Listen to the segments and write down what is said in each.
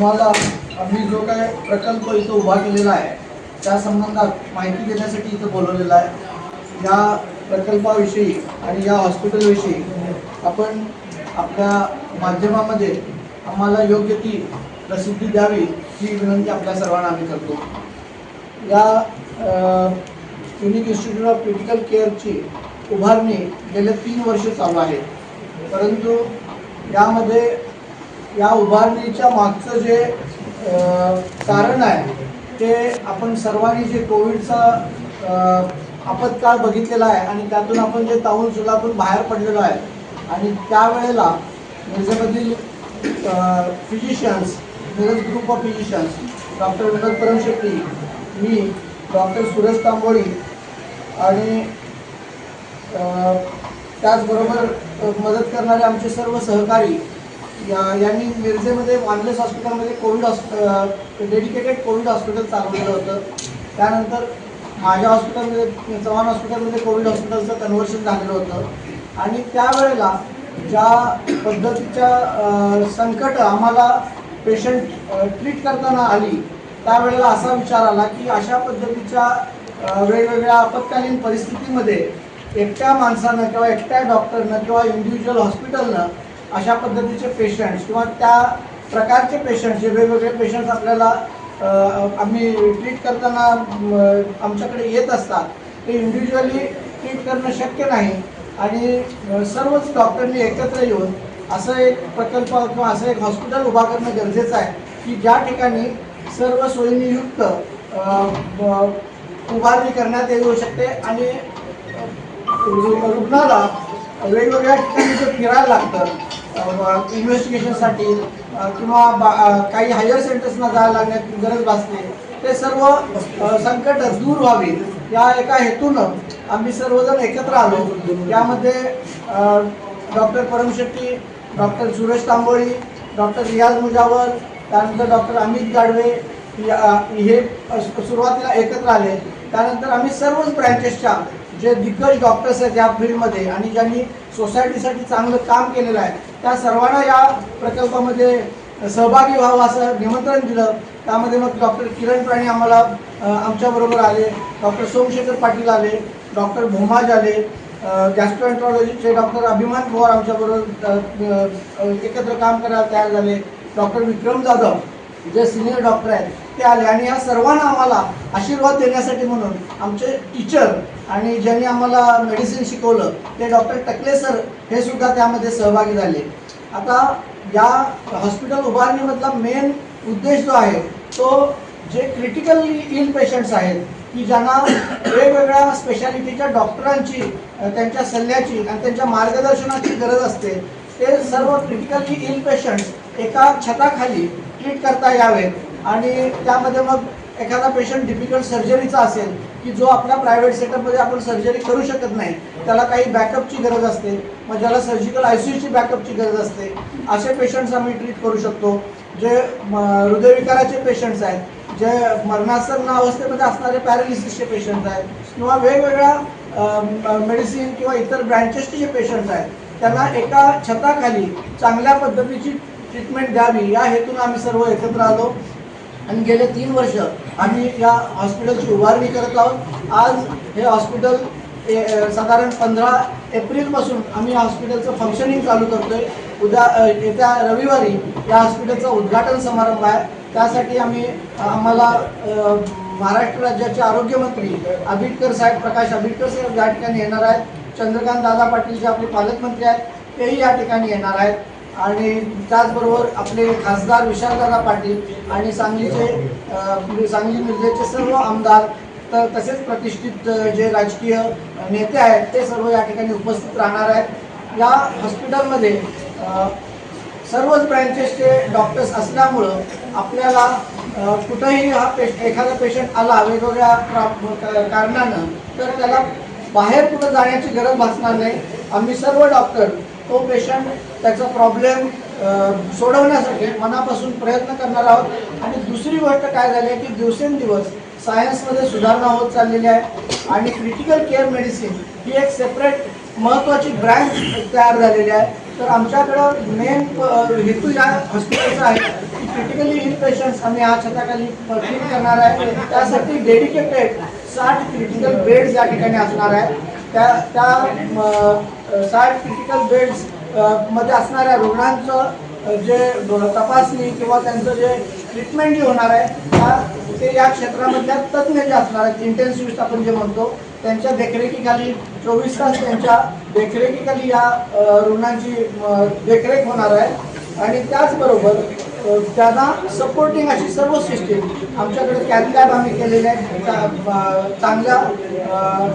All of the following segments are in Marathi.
तुम्हाला आम्ही जो काय प्रकल्प इथं उभा केलेला आहे त्या संबंधात माहिती देण्यासाठी इथं बोलवलेलं आहे. या प्रकल्पाविषयी आणि या हॉस्पिटलविषयी आपण आपल्या माध्यमामध्ये आम्हाला योग्य ती प्रसिद्धी द्यावी ही विनंती आपल्या सर्वांना आम्ही करतो. या युनिक इन्स्टिट्यूट ऑफ क्रिटिकल केअरची उभारणी गेले तीन वर्ष चालू आहे. परंतु यामध्ये या उभारणीच्या मागचं जे कारण आहे ते आपण सर्वांनी जे कोविडचा आपत्काळ बघितलेला आहे आणि त्यातून आपण जे ताऊन सुलातून बाहेर पडलेलो आहे आणि त्यावेळेला मिरजेमधील physicians Miraj group of physicians doctor Vinod Paramshetti me doctor Suresh Tamboli आणि त्याचबरोबर मदत करणारे आमचे सर्व सहकारी या यांनी मिरजेमध्ये वानलेस हॉस्पिटलमध्ये covid hosp dedicated covid hospital चालवलेलं होतं. त्यानंतर माझ्या हॉस्पिटलमध्ये चव्हाण हॉस्पिटलमध्ये कोविड हॉस्पिटलचं कन्व्हर्शन झालेलं होतं. आणि त्यावेळेला ज्या पद्धतीच्या संकट आम्हाला पेशंट ट्रीट करताना आली त्यावेळेला असा विचार आला की अशा पद्धतीच्या वेगवेगळ्या आपत्कालीन परिस्थितीमध्ये एकट्या माणसानं किंवा एकट्या डॉक्टरनं किंवा इंडिव्हिज्युअल हॉस्पिटलनं अशा पद्धतीचे पेशंट्स किंवा त्या प्रकारचे पेशंट्स जे वेगवेगळे पेशंट्स आपल्याला आम्ही ट्रीट करताना आमच्याकडे येत असतात ते इंडिव्हिज्युअली ट्रीट करणं शक्य नाही. आणि सर्वच डॉक्टरनी एकत्र येऊन असं एक प्रकल्प किंवा असं एक हॉस्पिटल उभा करणं गरजेचं आहे की ज्या ठिकाणी सर्व सोयीनियुक्त ब- उभारणी करण्यात येऊ शकते आणि रुग्णाला वेगवेगळ्या ठिकाणी जे फिरायला लागतं इन्व्हेस्टिगेशनसाठी किंवा बा- काही हायर सेंटर्सना जायला लागण्याची गरज भासते ते सर्व संकट दूर व्हावी या एका हेतूनं आम्ही सर्वजण एकत्र आलो. यामध्ये doctor Paramshetti doctor Suresh Tamboli doctor Riyaz Mujawar त्यानंतर डॉक्टर अमित गाडवे या- हे सुरुवातीला एकत्र आले. त्यानंतर आम्ही सर्वच ब्रँचेसच्या जे दिग्गज डॉक्टर्स आहेत या फील्डमध्ये आणि ज्यांनी सोसायटीसाठी चांगलं काम केलेलं आहे. त्या सर्वांना या प्रकल्पामध्ये सहभागी व्हावं असं निमंत्रण दिलं. त्यामध्ये मग डॉक्टर किरण प्राणी आम्हाला आमच्याबरोबर आले. डॉक्टर सोमशेखर पाटील आले. डॉक्टर भोमाज आले. गॅस्ट्रोएन्ट्रॉलॉजीचे डॉक्टर अभिमान पवार आमच्याबरोबर एकत्र काम करायला तयार झाले. डॉक्टर विक्रम जाधव जे सिनियर डॉक्टर आहेत ते आले आणि या सर्वांना आम्हाला आशीर्वाद देण्यासाठी म्हणून आमचे टीचर आणि ज्यांनी आम्हाला मेडिसिन शिकवलं ते डॉक्टर टकले सर हे सुद्धा त्यामध्ये सहभागी झाले. आता या हॉस्पिटल उभारणीमधला मेन उद्देश जो आहे तो जे क्रिटिकली इल पेशंट्स आहेत की ज्यांना वेगवेगळ्या स्पेशालिटीच्या डॉक्टरांची त्यांच्या सल्ल्याची आणि त्यांच्या मार्गदर्शनाची गरज असते ते सर्व क्रिटिकली इल पेशंट्स एका छताखाली ट्रीट करता यावेत आणि त्यामध्ये मग एखादा पेशंट डिफिकल्ट सर्जरीचा असेल की जो आपल्या प्रायव्हेट सेटअपमध्ये आपण सर्जरी करू शकत नाही त्याला काही बॅकअपची गरज असते. मग ज्याला सर्जिकल आय सी यूची बॅकअपची गरज असते. असे पेशंट्स आम्ही ट्रीट करू शकतो. जे म, हृदयविकाराचे पेशंट्स आहेत जे मरणासन अवस्थेमध्ये असणारे पॅरालिसिसचे पेशंट्स आहेत किंवा वेगवेगळ्या मेडिसिन किंवा इतर ब्रँचेसचे जे पेशंट्स आहेत त्यांना एका छताखाली चांगल्या पद्धतीची ट्रीटमेंट द्यावी. या हेतून आम्ही सर्व एकत्र आलो. आणि गेले तीन वर्ष आम्ही या हॉस्पिटलची उभारणी करत आहोत. आज हे हॉस्पिटल साधारण पंधरा एप्रिलपासून आम्ही हॉस्पिटलचं फंक्शनिंग चालू करतोय. उद्या येत्या रविवारी या हॉस्पिटलचा उद्घाटन समारंभ आहे. त्यासाठी आम्ही आम्हाला महाराष्ट्र राज्याचे आरोग्यमंत्री आंबेडकर साहेब प्रकाश आंबेडकर साहेब या ठिकाणी येणार आहेत. चंद्रकांत दादा पाटील जे आपले पालकमंत्री आहेत तेही या ठिकाणी येणार आहेत. आणि त्याचबरोबर आपले खासदार विशालदादा पाटील आणि सांगलीचे म्हणजे सांगली मिरजेचे सर्व आमदार तर तसेच प्रतिष्ठित जे राजकीय नेते आहेत ते सर्व या ठिकाणी उपस्थित राहणार आहेत. या हॉस्पिटलमध्ये सर्वच ब्रँचेसचे डॉक्टर्स असल्यामुळं आपल्याला कुठंही हा पेश एखादा पेशंट आला वेगवेगळ्या प्रा- कारणानं तर त्याला बाहेर कुठं जाण्याची गरज भासणार नाही. आम्ही सर्व डॉक्टर तो पेशंट त्याचा प्रॉब्लेम सोडवण्यासाठी मनापासून प्रयत्न करणार आहोत. आणि दुसरी गोष्ट काय झाली आहे की दिवसेंदिवस सायन्समध्ये सुधारणा होत चाललेली आहे. आणि क्रिटिकल केअर मेडिसिन ही एक सेपरेट महत्त्वाची ब्रँच तयार झालेली आहे. तर आमच्याकडं मेन हेतू या हॉस्पिटलचा आहे की क्रिटिकली इल पेशंट्स आम्ही आज छताखाली ट्रीट करणार आहे. त्यासाठी डेडिकेटेड साठ क्रिटिकल बेड्स या ठिकाणी असणार आहे. त्या त्या म, साठ क्रिटिकल बेड्समध्ये असणाऱ्या रुग्णांचं जे तपासणी किंवा त्यांचं जे ट्रीटमेंट जे होणार आहे त्या ते या क्षेत्रामधल्या तज्ज्ञ जे असणार आहेत इंटेन्सिव्हिस्ट आपण जे म्हणतो त्यांच्या देखरेखीखाली चोवीस तास त्यांच्या देखरेखीखाली या रुग्णांची देखरेख होणार आहे. आणि त्याचबरोबर त्यांना सपोर्टिंग अशी सर्व सिस्टीम आमच्याकडे कॅथलॅब आम्ही केलेले आहेत. चा- चांगल्या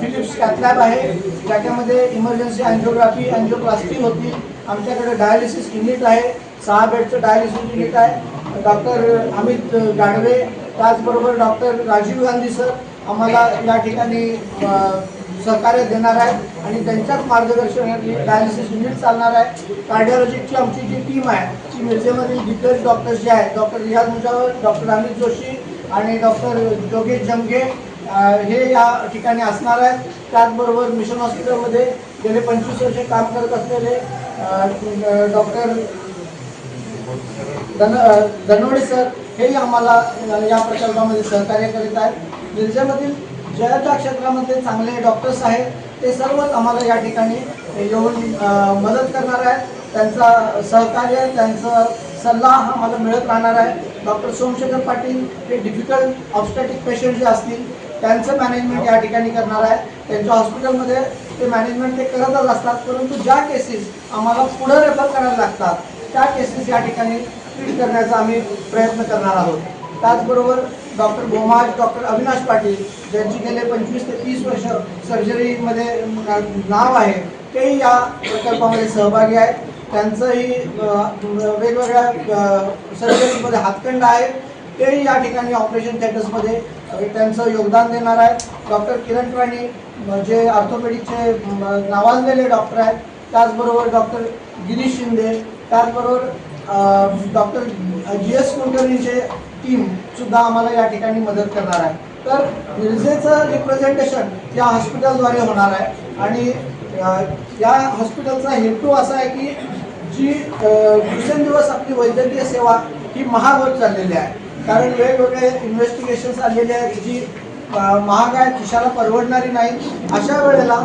फिलिप्स कॅथलॅब आहे. ज्याच्यामध्ये इमर्जन्सी अँजिओग्राफी अँजिओप्लास्टी होती. आमच्याकडे डायलिसिस युनिट आहे. सहा बेडचं डायलिसिस युनिट आहे. डॉक्टर अमित गाडवे त्याचबरोबर डॉक्टर राजीव गांधी सर आम्हाला या ठिकाणी सहकार्य देणार आहे आणि त्यांच्याच मार्गदर्शनाखाली डायलिसिस युनिट चालणार आहे. कार्डिओलॉजीची आमची जी टीम आहे ती मिरजेमधील दिग्गज डॉक्टर्स जे आहेत डॉक्टर रियाज मुजावर डॉक्टर अमित जोशी आणि डॉक्टर जोगेश जमगे हे या ठिकाणी असणार आहेत. त्याचबरोबर मिशन हॉस्पिटलमध्ये गेले पंचवीस वर्षे काम करत असलेले डॉक्टर धन धनवडे सर हेही आम्हाला या प्रकल्पामध्ये सहकार्य करीत आहेत. मिरजेमधील ज्या क्षेत्रामध्ये चांगले डॉक्टर्स आहेत. ते सर्वच आम्हाला या ठिकाणी येऊन मदत करणार आहेत. त्यांचा सहकार्य त्यांचा सल्ला हा आम्हाला मिळत राहणार आहे. डॉक्टर सोमशेखर पाटील हे डिफिकल्ट ऑबस्टॅटिक पेशंट जे असतील त्यांचं मॅनेजमेंट या ठिकाणी करणार आहे. त्यांच्या हॉस्पिटलमध्ये ते मॅनेजमेंट ते करतच असतात. परंतु ज्या केसेस आम्हाला पुढं रेफर करायला लागतात त्या केसेस या ठिकाणी ट्रीट करण्याचा आम्ही प्रयत्न करणार आहोत. त्याचबरोबर डॉक्टर गोमाज डॉक्टर अविनाश पाटील ज्यांची गेले पंचवीस ते तीस वर्ष सर्जरीमध्ये नाव आहे तेही या प्रकल्पामध्ये सहभागी आहेत. त्यांचंही वेगवेगळ्या सर्जरीमध्ये हातखंड आहे. तेही या ठिकाणी ऑपरेशन थिएटर्समध्ये त्यांचं योगदान देणार आहेत. डॉक्टर किरण राणी जे ऑर्थोपेडिकचे नावाजलेले डॉक्टर आहेत त्याचबरोबर डॉक्टर गिरीश शिंदे त्याचबरोबर डॉक्टर जी एस कुलकर्णीचे टीम सुद्धा आम्हाला या ठिकाणी मदत करणार आहे. तर मिरजेचं रिप्रेझेंटेशन या हॉस्पिटलद्वारे होणार आहे. आणि या हॉस्पिटलचा हेतू असा आहे की जी दिवसेंदिवस आपली वैद्यकीय सेवा ही महाग होत चाललेली आहे. कारण वेगवेगळे इन्व्हेस्टिगेशन्स आलेले आहेत जी महाग आहे खिशाला परवडणारी नाही. अशा वेळेला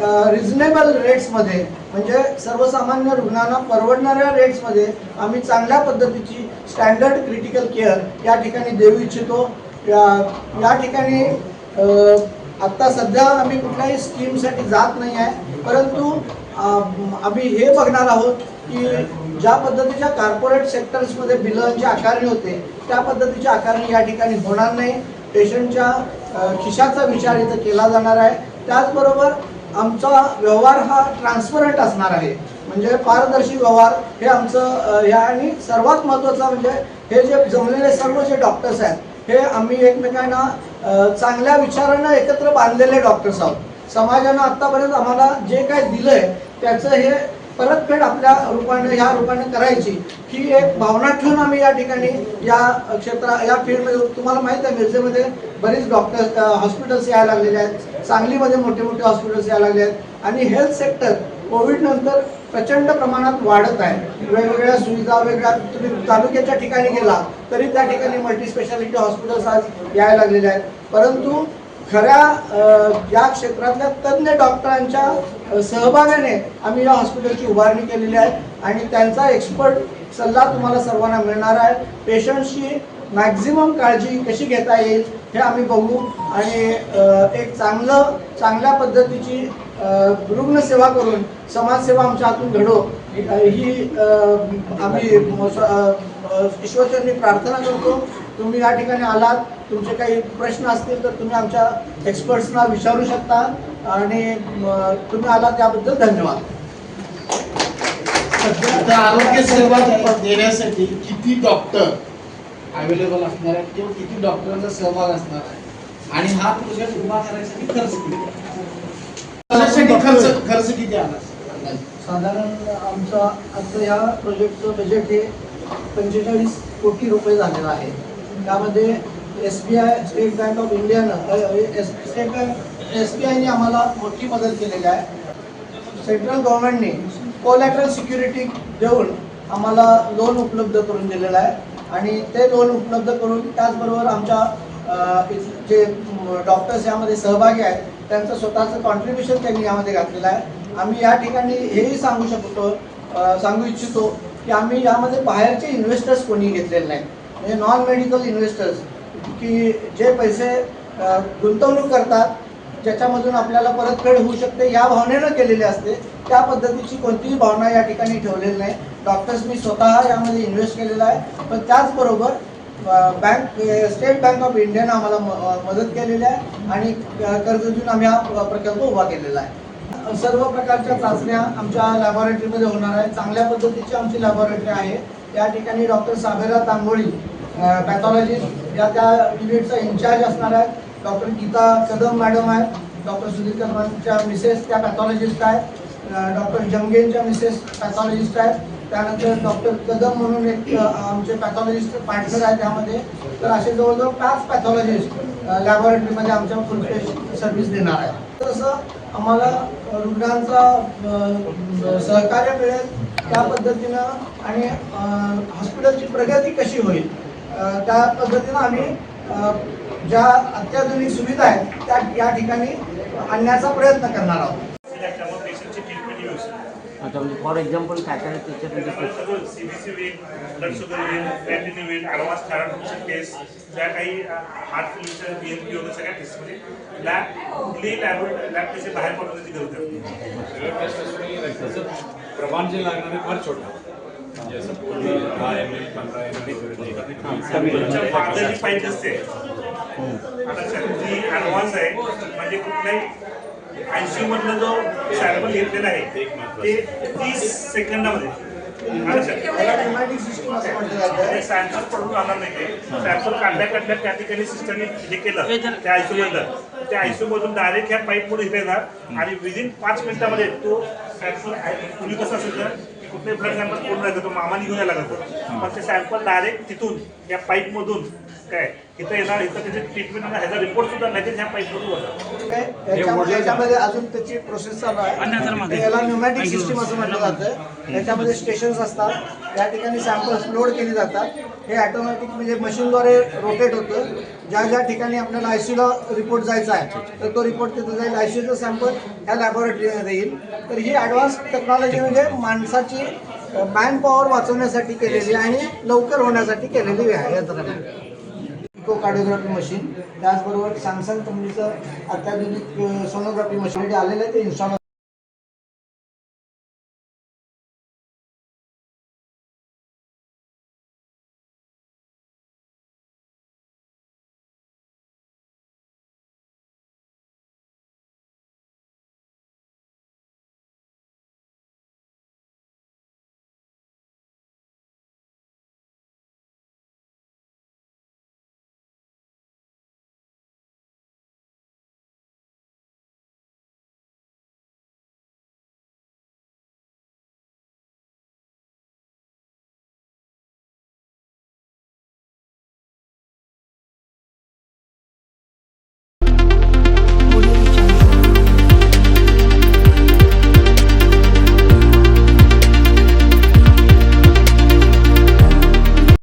रिजनेबल रेट्समध्ये म्हणजे सर्वसामान्य रुग्णांना परवडणाऱ्या रेट्समध्ये आम्ही चांगल्या पद्धतीची स्टँडर्ड क्रिटिकल केअर या ठिकाणी देऊ इच्छितो. या या ठिकाणी आत्ता सध्या आम्ही कुठल्याही स्कीमसाठी जात नाही आहे परंतु आम्ही हे बघणार आहोत की ज्या पद्धतीच्या कॉर्पोरेट सेक्टर्समध्ये बिलांची आकारणी होते त्या पद्धतीची आकारणी या ठिकाणी होणार नाही. पेशंटच्या खिशाचा विचार इथं केला जाणार आहे. त्याचबरोबर आमचा व्यवहार हा ट्रान्सपरंट असणार आहे. म्हणजे पारदर्शी व्यवहार हे आमचं या ह्या आणि सर्वात महत्त्वाचं म्हणजे हे जे जमलेले सर्व जे डॉक्टर्स आहेत हे आम्ही एकमेकांना चांगल्या विचारानं एकत्र बांधलेले डॉक्टर्स आहोत. समाजानं आत्तापर्यंत आम्हाला जे काय दिलंय त्याचं हे परतफेड आपल्या रूपाने ह्या रूपाने करायची ही एक भावना ठेवून आम्ही या ठिकाणी या क्षेत्रा या फील्डमध्ये तुम्हाला माहीत आहे मिरजेमध्ये बरीच डॉक्टर्स हॉस्पिटल्स यायला लागलेले आहेत. सांगलीमध्ये म्हणजे मोठे मोठे हॉस्पिटल्स यायला लागले आहेत. आणि हेल्थ सेक्टर कोविडनंतर प्रचंड प्रमाणात वाढत आहे. वेगवेगळ्या सुविधा वेगळ्या तुम्ही तालुक्याच्या ठिकाणी गेला तरी त्या ठिकाणी मल्टी स्पेशालिटी हॉस्पिटल्स आज यायला लागलेले आहेत. परंतु खऱ्या या क्षेत्रातल्या तज्ज्ञ डॉक्टरांच्या सहभागाने आम्ही या हॉस्पिटलची उभारणी केलेली आहे. आणि त्यांचा एक्सपर्ट सल्ला तुम्हाला सर्वांना मिळणार आहे. पेशंटशी मॅक्झिमम काळजी कशी घेता येईल हे आम्ही बघू. आणि एक चांगलं चांगल्या पद्धतीची रुग्णसेवा करून समाजसेवा आमच्या हातून घडो. ही आम्ही ईश्वरचरणी प्रार्थना करतो. तुम्ही या ठिकाणी आलात तुमचे काही प्रश्न असतील तर तुम्ही आमच्या एक्सपर्ट्सना विचारू शकता. आणि तुम्ही आलात त्याबद्दल धन्यवाद. सध्या आरोग्य सेवा देण्यासाठी किती डॉक्टर अवेलेबल असणार आहेत किंवा किती डॉक्टरांचा सहभाग असणार आहे. आणि हा प्रोजेक्ट उभा करायसाठी खर्च किती खर्च खर्च किती आला? साधारण आमचा आता या प्रोजेक्टचं बजेट हे पंचेचाळीस कोटी रुपये झालेलं आहे. त्यामध्ये S B I state bank of इंडियानं S state bank S B आयने आम्हाला मोठी मदत केलेली आहे. सेंट्रल गव्हर्नमेंटने कोलॅटरल सिक्युरिटी देऊन आम्हाला लोन उपलब्ध करून दिलेलं आहे. आणि ते लोन उपलब्ध करून त्याचबरोबर आमच्या जे डॉक्टर्स यामध्ये सहभागी आहेत त्यांचं स्वतःचं कॉन्ट्रीब्युशन त्यांनी यामध्ये घातलेलं आहे. आम्ही या ठिकाणी हेही सांगू शकतो सांगू इच्छितो की आम्ही यामध्ये बाहेरचे इन्व्हेस्टर्स कोणी घेतलेले नाही म्हणजे नॉन मेडिकल इन्व्हेस्टर्स की जे पैसे गुंतवणूक करतात ज्याच्यामधून आपल्याला परतफेड होऊ शकते या भावनेनं केलेली असते. त्या पद्धतीची कोणतीही भावना या ठिकाणी ठेवलेली नाही. डॉक्टर्स मी स्वतः यामध्ये इन्व्हेस्ट केलेला आहे. पण त्याचबरोबर बँक स्टेट बँक ऑफ इंडियानं आम्हाला म- मदत केलेली आहे आणि कर्ज देऊन आम्ही हा प्रकल्प उभा केलेला आहे. सर्व प्रकारच्या चाचण्या आमच्या लॅबॉरेटरीमध्ये होणार आहेत. चांगल्या पद्धतीची आमची लॅबॉरेटरी आहे. या ठिकाणी डॉक्टर साबेरा तांबोळी पॅथॉलॉजिस्ट या त्या युनिटचा इन्चार्ज असणार आहेत. डॉक्टर गीता कदम मॅडम आहेत डॉक्टर सुधीर कदमांच्या मिसेस त्या पॅथॉलॉजिस्ट आहेत डॉक्टर जंगेनच्या मिसेस पॅथॉलॉजिस्ट आहेत. त्यानंतर डॉक्टर कदम म्हणून एक आमचे पॅथॉलॉजिस्ट पार्टनर आहेत त्यामध्ये. तर असे जवळजवळ पाच पॅथॉलॉजिस्ट लॅबॉरेटरीमध्ये आमच्या फुल सर्व्हिस देणार आहे तसं आम्हाला रुग्णांचा सहकार्य मिळेल त्या पद्धतीनं आणि हॉस्पिटलची प्रगती कशी होईल त्या पद्धतीनं आम्ही ज्या अत्याधुनिक सुविधा आहेत त्या या ठिकाणी आणण्याचा प्रयत्न करणार आहोत. अच्छा म्हणजे फॉर एक्झाम्पल काय काय त्याच्यात त्याच्यामुळे म्हणजे सगळं सीबीसी होईल ब्लड शुगर होईल प्लॅटिनी होईल ॲडव्हान्स थायरॉइड टेस्ट ज्या काही हार्ट बी एम पी वगैरे सगळ्या टेस्टमध्ये लॅब कुठलीही लॅब लॅब बाहेर पडण्याची गरज प्रमाण जे लागणार आहे फार छोटं. म्हणजे असं असते आता जी ॲडव्हान्स आहे म्हणजे कुठल्याही आयसीयू मधनं जो सॅम्पल घेतलेला आहे ते तीस सेकंदामध्ये आणि सर, सॅम्पल पडून राहणार नाही ते सॅम्पल काढल्या काढल्या त्या ठिकाणी सिस्टमने हे केलं त्या आयसीयू मधलं त्या आयसीयू मधून डायरेक्ट ह्या पाईप पुढे इथे येणार आणि विदिन पाच मिनिटामध्ये तो सॅम्पल पूर्वी कसं असायचं तर कुठले ब्लड सॅम्पल पूर्ण राहायचं तो मामाने घेऊन यायला लागतो पण ते सॅम्पल डायरेक्ट तिथून या पाईप मधून. काय? इथं येणार इथं त्याचे ट्रीटमेंट ह्याचा रिपोर्ट सुद्धा लगेच ह्या पाईप मधून होता काय याच्यामध्ये याच्यामध्ये अजून त्याची प्रोसेस चालू आहे याला न्यूमॅटिक सिस्टीम असं म्हटलं जातं. याच्यामध्ये स्टेशन्स असतात. या ठिकाणी सॅम्पल्स लोड केले जातात. हे ऑटोमॅटिक म्हणजे मशीनद्वारे रोटेट होतं. ज्या ज्या ठिकाणी आपल्याला आयसीयूला रिपोर्ट जायचा आहे तर तो रिपोर्ट तिथं जाईल. आयसीयूचं सॅम्पल ह्या लॅबोरेटरीमध्ये येईल. तर ही ॲडव्हान्स टेक्नॉलॉजी म्हणजे माणसाची मॅन पॉवर वाचवण्यासाठी केलेली आणि लवकर होण्यासाठी केलेली आहे यंत्रणा इको कार्डिओग्राफी मशीन त्याचबरोबर सॅमसंग कंपनीचं अत्याधुनिक सोनोग्राफी मशीन. आलेलं आहे ते इन्स्टॉल